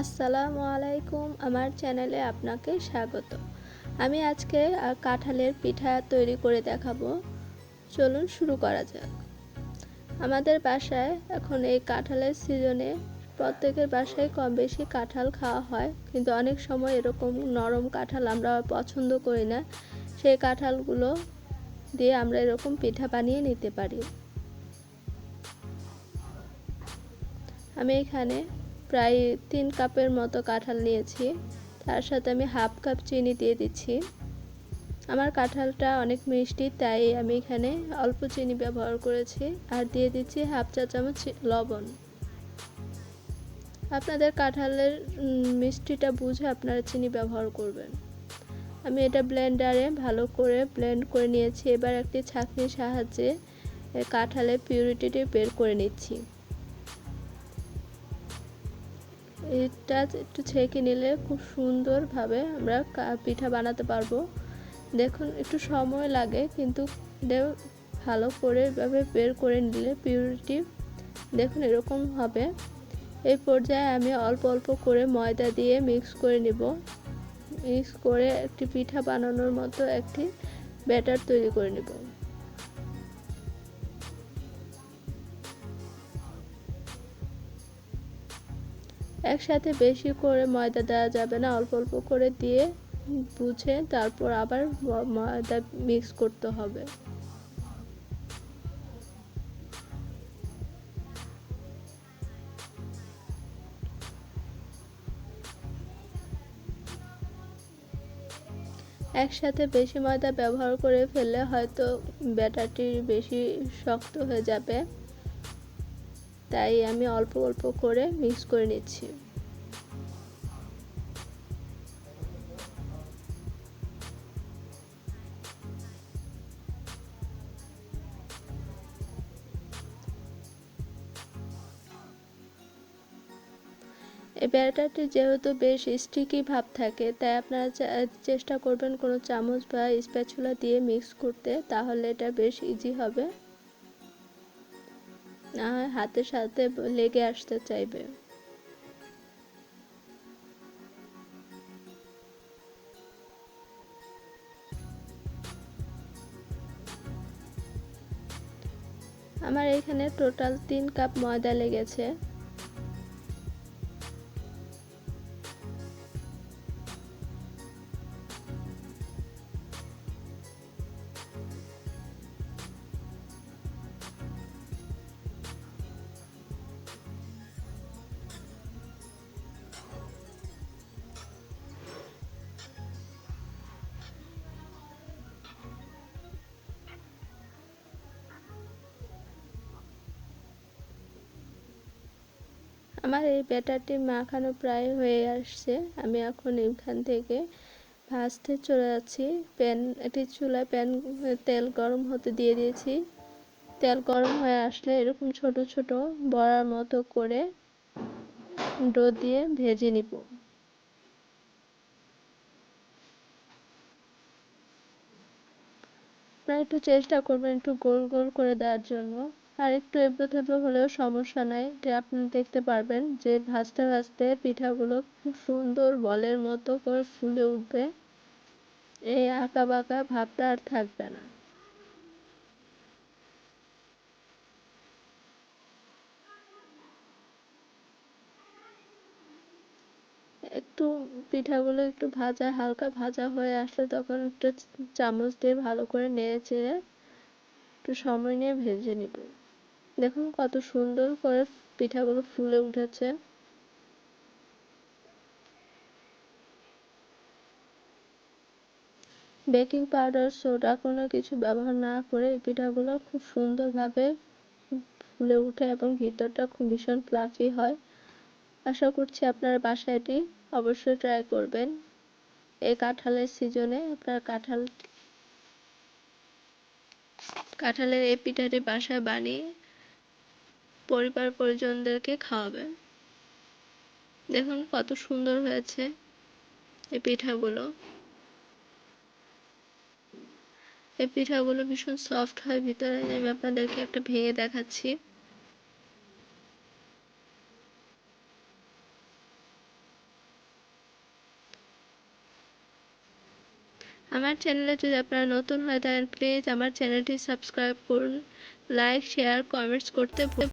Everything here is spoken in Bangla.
আসসালামু আলাইকুম, আমার চ্যানেলে আপনাকে স্বাগত। আমি আজকে কাঁঠালের পিঠা তৈরি করে দেখাবো। চলুন শুরু করা যাক। আমাদের বাসায় এখন এই কাঁঠালের সিজনে প্রত্যেকের বাসায় কম বেশি কাঁঠাল খাওয়া হয়, কিন্তু অনেক সময় এরকম নরম কাঁঠাল আমরা পছন্দ করি না। সেই কাঁঠালগুলো দিয়ে আমরা এরকম পিঠা বানিয়ে নিতে পারি। আমি এখানে প্রায় তিন কাপের মতো কাঁঠাল নিয়েছি। তার সাথে আমি হাফ কাপ চিনি দিয়ে দিচ্ছি। আমার কাঁঠালটা অনেক মিষ্টি, তাই আমি এখানে অল্প চিনি ব্যবহার করেছি আর দিয়ে দিচ্ছি হাফ চা চামচ লবণ। আপনাদের কাঁঠালের মিষ্টিটা বুঝে আপনারা চিনি ব্যবহার করবেন। আমি এটা ব্লেন্ডারে ভালো করে ব্লেন্ড করে নিয়েছি। এবার একটি ছাঁকনির সাহায্যে কাঁঠালের পিউরিটিটি বের করে নিচ্ছি। এটা একটু ছেঁকে নিলে খুব সুন্দরভাবে আমরা পিঠা বানাতে পারব। দেখুন, একটু সময় লাগে, কিন্তু ভালো করে এভাবে বের করে নিলে পিউরিটি দেখুন এরকম হবে। এই পর্যায়ে আমি অল্প অল্প করে ময়দা দিয়ে মিক্স করে নিব। মিক্স করে একটি পিঠা বানানোর মতো একটি ব্যাটার তৈরি করে নেব। একসাথে বেশি করে ময়দা দেওয়া যাবে না, অল্প অল্প করে দিয়ে বুঝে তারপর আবার ময়দা মিক্স করতে হবে। একসাথে বেশি ময়দা ব্যবহার করে ফেললে হয়তো ব্যাটারটি বেশি শক্ত হয়ে যাবে। তাই আমি অল্প অল্প করে মিক্স করে নিচ্ছি। এই ব্যাটারটি যেহেতু বেশ স্টিকি ভাব থাকে, তাই আপনারা চেষ্টা করবেন কোনো চামচ বা স্প্যাচুলা দিয়ে মিক্স করতে, তাহলে এটা বেশ ইজি হবে। হাতের সাথে লেগে আসতে চাইবে। আমার এখানে টোটাল তিন কাপ ময়দা লেগেছে। আমার এই ব্যাটারটি মাখানো প্রায় হয়ে আসছে। আমি এখন এখান থেকে ভাজতে চলে যাচ্ছি। প্যান, একটি চুলায় প্যান, তেল গরম হতে দিয়ে দিয়েছি। তেল গরম হয়ে আসলে এরকম ছোট ছোট বড়ার মতো করে ডো দিয়ে ভেজে নিব। আপনারা একটু চেষ্টা করবেন একটু গোল গোল করে দেওয়ার জন্য। আর একটু এবড়ো থেবড়ো হলেও সমস্যা নাই। যে আপনি দেখতে পারবেন যে ভাজতে ভাজতে পিঠাগুলো খুব সুন্দর বলের মতো করে ফুলে উঠবে। এই আঁকা বাঁকা ভাবটা আর থাকবে না। একটু পিঠাগুলো একটু ভাজা, হালকা ভাজা হয়ে আসলে তখন একটু চামচ দিয়ে ভালো করে নেড়ে চেড়ে একটু সময় নিয়ে ভেজে নিব। দেখুন কত সুন্দর করে পিঠাগুলো ফুলে উঠেছে। বেকিং পাউডার, সোডা কোনো কিছু ব্যবহার না করে এই পিঠাগুলো খুব সুন্দরভাবে ফুলে উঠে এবং ভিতরটা খুব ভীষণ ফ্লাফি হয়। আশা করছি আপনার বাসায় এটি অবশ্যই ট্রাই করবেন। এই কাঁঠালের সিজনে আপনার কাঁঠাল, কাঁঠালের এই পিঠাটি বাসায় বানিয়ে পরিবার পরিজনদেরকে খাওয়াবে। দেখুন কত সুন্দর হয়েছে এই পিঠাগুলো। এই পিঠাগুলো ভীষণ সফট হয়, ভিতরে আমি আপনাদেরকে একটা ভেঙে দেখাচ্ছি। আমার চ্যানেলে যদি আপনারা নতুন হয় তাহলে প্লিজ আমার চ্যানেলটি সাবস্ক্রাইব করুন লাইক শেয়ার কমেন্টস করতে